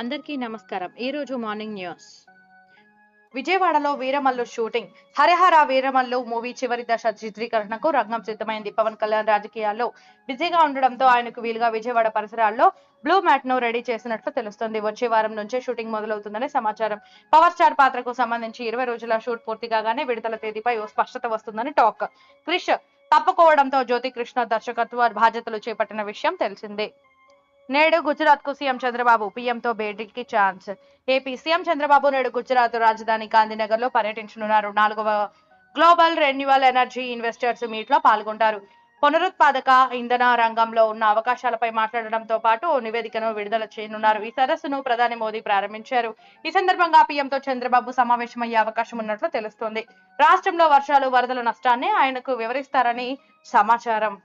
అందరికీ నమస్కారం. ఈరోజు మార్నింగ్ న్యూస్. విజయవాడలో వీరమల్లు షూటింగ్. హరిహర వీరమల్లు మూవీ చివరి దశ చిత్రీకరణకు రంగం సిద్ధమైంది. పవన్ కళ్యాణ్ రాజకీయాల్లో బిజీగా ఉండడంతో ఆయనకు వీలుగా విజయవాడ పరిసరాల్లో బ్లూ మ్యాట్ను రెడీ చేసినట్లు తెలుస్తుంది. వచ్చే వారం నుంచే షూటింగ్ మొదలవుతుందని సమాచారం. పవర్ స్టార్ పాత్రకు సంబంధించి ఇరవై రోజుల షూట్ పూర్తి కాగానే విడుదల తేదీపై ఓ స్పష్టత వస్తుందని టాక్. క్రిష్ తప్పుకోవడంతో జ్యోతి కృష్ణ దర్శకత్వ బాధ్యతలు చేపట్టిన విషయం తెలిసిందే. నేడు గుజరాత్కు సీఎం చంద్రబాబు పీఎంతో భేటీకి ఛాన్స్. ఏపీ సీఎం చంద్రబాబు నేడు గుజరాత్ రాజధాని గాంధీనగర్లో పర్యటించనున్నారు. నాలుగవ గ్లోబల్ రెన్యువల్ ఎనర్జీ ఇన్వెస్టర్స్ మీట్లో పాల్గొంటారు. పునరుత్పాదక ఇంధన రంగంలో ఉన్న అవకాశాలపై మాట్లాడడంతో పాటు నివేదికను విడుదల చేయనున్నారు. ఈ సదస్సును ప్రధాని మోదీ ప్రారంభించారు. ఈ సందర్భంగా పీఎంతో చంద్రబాబు సమావేశమయ్యే అవకాశం ఉన్నట్లు తెలుస్తోంది. రాష్ట్రంలో వర్షాలు వరదల నష్టాన్ని ఆయనకు వివరిస్తారని సమాచారం.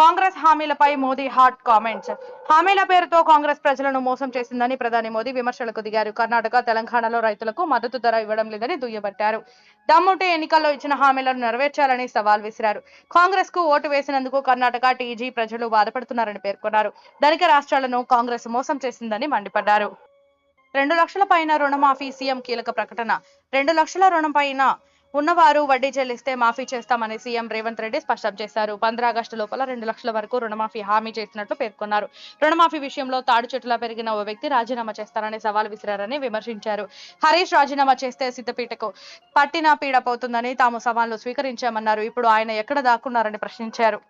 కాంగ్రెస్ హామీలపై మోదీ హాట్ కామెంట్స్ హామీల పేరుతో కాంగ్రెస్ ప్రజలను మోసం చేసిందని ప్రధాని మోదీ విమర్శలకు దిగారు. కర్ణాటక తెలంగాణలో రైతులకు మద్దతు ధర ఇవ్వడం లేదని దుయ్యబట్టారు. దమ్ముంటే ఎన్నికల్లో ఇచ్చిన హామీలను నెరవేర్చాలని సవాల్ విసిరారు. కాంగ్రెస్కు ఓటు వేసినందుకు కర్ణాటక టీజీ ప్రజలు బాధపడుతున్నారని పేర్కొన్నారు. ధనిక రాష్ట్రాలను కాంగ్రెస్ మోసం చేసిందని మండిపడ్డారు. రెండు లక్షల పైన రుణమాఫీ సీఎం కీలక ప్రకటన. రెండు లక్షల రుణం పైన ఉన్నవారు వడ్డీ చెల్లిస్తే మాఫీ చేస్తామని సీఎం రేవంత్ రెడ్డి స్పష్టం చేశారు. పంద్రా ఆగస్టు లోపల రెండు లక్షల వరకు రుణమాఫీ హామీ చేసినట్లు పేర్కొన్నారు. రుణమాఫీ విషయంలో తాడు చెట్టులా పెరిగిన ఓ వ్యక్తి రాజీనామా చేస్తారని సవాల్ విసిరారని విమర్శించారు. హరీష్ రాజీనామా చేస్తే సిద్ధపీఠకు పట్టిన పీడ పోతుందని తాము సవాల్ను స్వీకరించామన్నారు. ఇప్పుడు ఆయన ఎక్కడ దాక్కున్నారని ప్రశ్నించారు.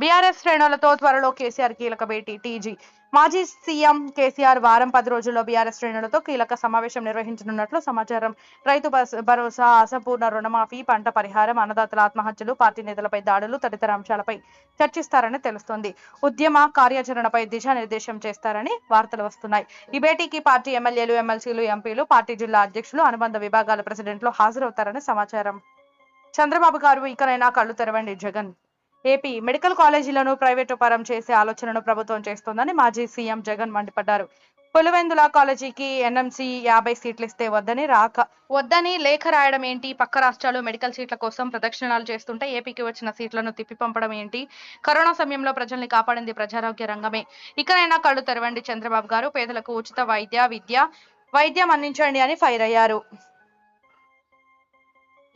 బీఆర్ఎస్ శ్రేణులతో త్వరలో కేసీఆర్ కీలక భేటీ టీజీ. మాజీ సీఎం కేసీఆర్ వారం పది రోజుల్లో బీఆర్ఎస్ శ్రేణులతో కీలక సమావేశం నిర్వహించనున్నట్లు సమాచారం. రైతు భరోసా అసంపూర్ణ రుణమాఫీ పంట పరిహారం అన్నదాతల ఆత్మహత్యలు పార్టీ నేతలపై దాడులు తదితర అంశాలపై చర్చిస్తారని తెలుస్తోంది. ఉద్యమ కార్యాచరణపై దిశానిర్దేశం చేస్తారని వార్తలు వస్తున్నాయి. ఈ భేటీకి పార్టీ ఎమ్మెల్యేలు ఎమ్మెల్సీలు ఎంపీలు పార్టీ జిల్లా అధ్యక్షులు అనుబంధ విభాగాల ప్రెసిడెంట్లు హాజరవుతారని సమాచారం. చంద్రబాబు గారు ఇకనైనా కళ్ళు తెరవండి జగన్. ఏపీ మెడికల్ కాలేజీలను ప్రైవేటు పరం చేసే ఆలోచనను ప్రభుత్వం చేస్తోందని మాజీ సీఎం జగన్ మండిపడ్డారు. పులివెందుల కాలేజీకి ఎన్ఎంసీ యాభై సీట్లు ఇస్తే వద్దని రాక వద్దని లేఖ రాయడం ఏంటి? పక్క రాష్ట్రాలు మెడికల్ సీట్ల కోసం ప్రదక్షిణాలు చేస్తుంటే ఏపీకి వచ్చిన సీట్లను తిప్పి పంపడం ఏంటి? కరోనా సమయంలో ప్రజల్ని కాపాడింది ప్రజారోగ్య రంగమే. ఇకనైనా కళ్ళు తెరవండి చంద్రబాబు గారు. పేదలకు ఉచిత వైద్య విద్య వైద్యం అందించండి అని ఫైర్ అయ్యారు.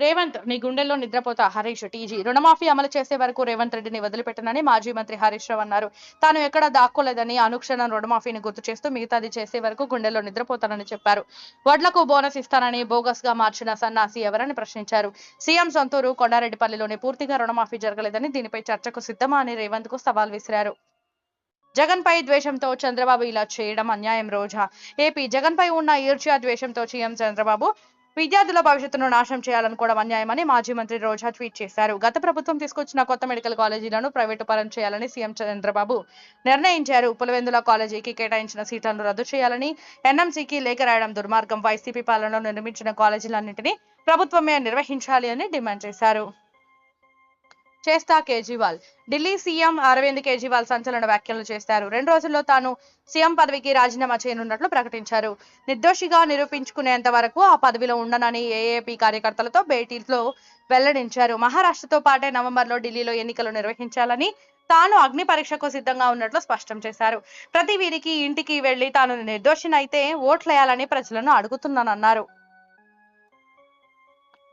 రేవంత్ నీ గుండెల్లో నిద్రపోతా హరీష్ టీజీ. రుణమాఫీ అమలు చేసే వరకు రేవంత్ రెడ్డిని వదిలిపెట్టనని మాజీ మంత్రి హరీష్ రావు అన్నారు. తాను ఎక్కడా దాక్కోలేదని అనుక్షణం రుణమాఫీని గుర్తు చేస్తూ మిగతాది చేసే వరకు గుండెల్లో నిద్రపోతానని చెప్పారు. వడ్లకు బోనస్ ఇస్తానని బోగస్గా మార్చిన సన్నాసి ఎవరని ప్రశ్నించారు. సీఎం సొంతూరు కొండారెడ్డిపల్లిలోని పూర్తిగా రుణమాఫీ జరగలేదని దీనిపై చర్చకు సిద్ధమా అని రేవంత్కు సవాల్ విసిరారు. జగన్ పై ద్వేషంతో చంద్రబాబు ఇలా చేయడం అన్యాయం రోజా. ఏపీ జగన్ పై ఉన్న ఈర్ష్యా ద్వేషంతో సీఎం చంద్రబాబు విద్యార్థుల భవిష్యత్తును నాశనం చేయాలనుకోవడం అన్యాయమని మాజీ మంత్రి రోజా ట్వీట్ చేశారు. గత ప్రభుత్వం తీసుకొచ్చిన కొత్త మెడికల్ కాలేజీలను ప్రైవేటు పరం చేయాలని సీఎం చంద్రబాబు నిర్ణయించారు. పులివెందుల కాలేజీకి కేటాయించిన సీట్లను రద్దు చేయాలని ఎన్ఎంసీకి లేఖ రాయడం దుర్మార్గం. వైసీపీ పాలనలో నిర్మించిన కాలేజీలన్నింటినీ ప్రభుత్వమే నిర్వహించాలి అని డిమాండ్ చేశారు. చేస్తా కేజ్రీవాల్. ఢిల్లీ సీఎం అరవింద్ కేజ్రీవాల్ సంచలన వ్యాఖ్యలు చేశారు. రెండు రోజుల్లో తాను సీఎం పదవికి రాజీనామా చేయనున్నట్లు ప్రకటించారు. నిర్దోషిగా నిరూపించుకునేంత వరకు ఆ పదవిలో ఉండనని ఏఏపీ కార్యకర్తలతో భేటీలో వెల్లడించారు. మహారాష్ట్రతో పాటే నవంబర్లో ఢిల్లీలో ఎన్నికలు నిర్వహించాలని తాను అగ్ని పరీక్షకు సిద్ధంగా ఉన్నట్లు స్పష్టం చేశారు. ప్రతి వీరికి ఇంటికి వెళ్ళి తాను నిర్దోషినైతే ఓట్లేయాలని ప్రజలను అడుగుతున్నానన్నారు.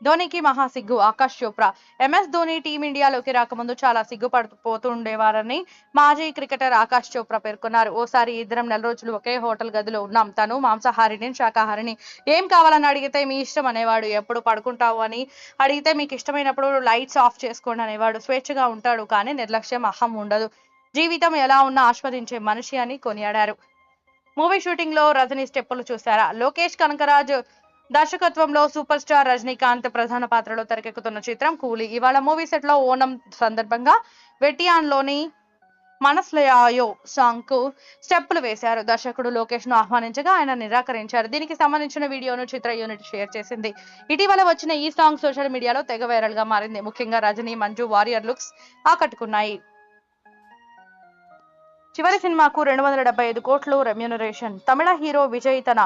ధోనికి మహా సిగ్గు. ఆకాష్ చోప్రా ఎంఎస్ ధోని టీమిండియాలోకి రాకముందు చాలా సిగ్గుపడిపోతుండేవారని మాజీ క్రికెటర్ ఆకాష్ చోప్రా పేర్కొన్నారు. ఓసారి ఇద్దరం నెల రోజులు ఒకే హోటల్ గదిలో ఉన్నాం. తను మాంసాహారిని శాకాహారిని ఏం కావాలని అడిగితే మీ ఇష్టం అనేవాడు ఎప్పుడు పడుకుంటావు అని అడిగితే మీకు ఇష్టమైనప్పుడు లైట్స్ ఆఫ్ చేసుకోండి అనేవాడు స్వేచ్ఛగా ఉంటాడు కానీ నిర్లక్ష్యం అహం ఉండదు. జీవితం ఎలా ఉన్నా ఆస్వాదించే మనిషి అని కొనియాడారు. మూవీ షూటింగ్లో రజనీ స్టెప్పులు చూశారా? లోకేష్ కనకరాజ్ దర్శకత్వంలో సూపర్ స్టార్ రజనీకాంత్ ప్రధాన పాత్రలో తెరకెక్కుతున్న చిత్రం కూలీ. ఇవాళ మూవీ సెట్లో ఓనం సందర్భంగా వెటియాన్లోని మనస్లయాయో సాంగ్కు స్టెప్పులు వేశారు. దర్శకుడు లోకేష్ను ఆహ్వానించగా ఆయన నిరాకరించారు. దీనికి సంబంధించిన వీడియోను చిత్ర యూనిట్ షేర్ చేసింది. ఇటీవల వచ్చిన ఈ సాంగ్ సోషల్ మీడియాలో తెగ వైరల్గా మారింది. ముఖ్యంగా రజనీ మంజు వారియర్ లుక్స్ ఆకట్టుకున్నాయి. చివరి సినిమాకు రెండు వందల డెబ్బై ఐదు కోట్లు రెమ్యూనరేషన్. తమిళ హీరో విజయ్ తన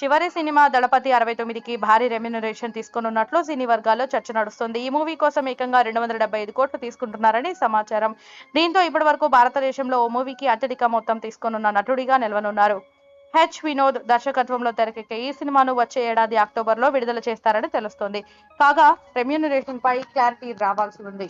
చివరి సినిమా దళపతి అరవై తొమ్మిదికి భారీ రెమ్యునరేషన్ తీసుకోనున్నట్లు సినీ వర్గాల్లో చర్చ నడుస్తుంది. ఈ మూవీ కోసం ఏకంగా రెండు వందల డెబ్బై ఐదు కోట్లు తీసుకుంటున్నారని సమాచారం. దీంతో ఇప్పటి వరకు భారతదేశంలో ఓ మూవీకి అత్యధిక మొత్తం తీసుకోనున్న నటుడిగా నిలవనున్నారు. హెచ్ వినోద్ దర్శకత్వంలో తెరకెక్కే ఈ సినిమాను వచ్చే ఏడాది అక్టోబర్లో విడుదల చేస్తారని తెలుస్తోంది. కాగా రెమ్యూనరేషన్ పై క్లారిటీ రావాల్సి ఉంది.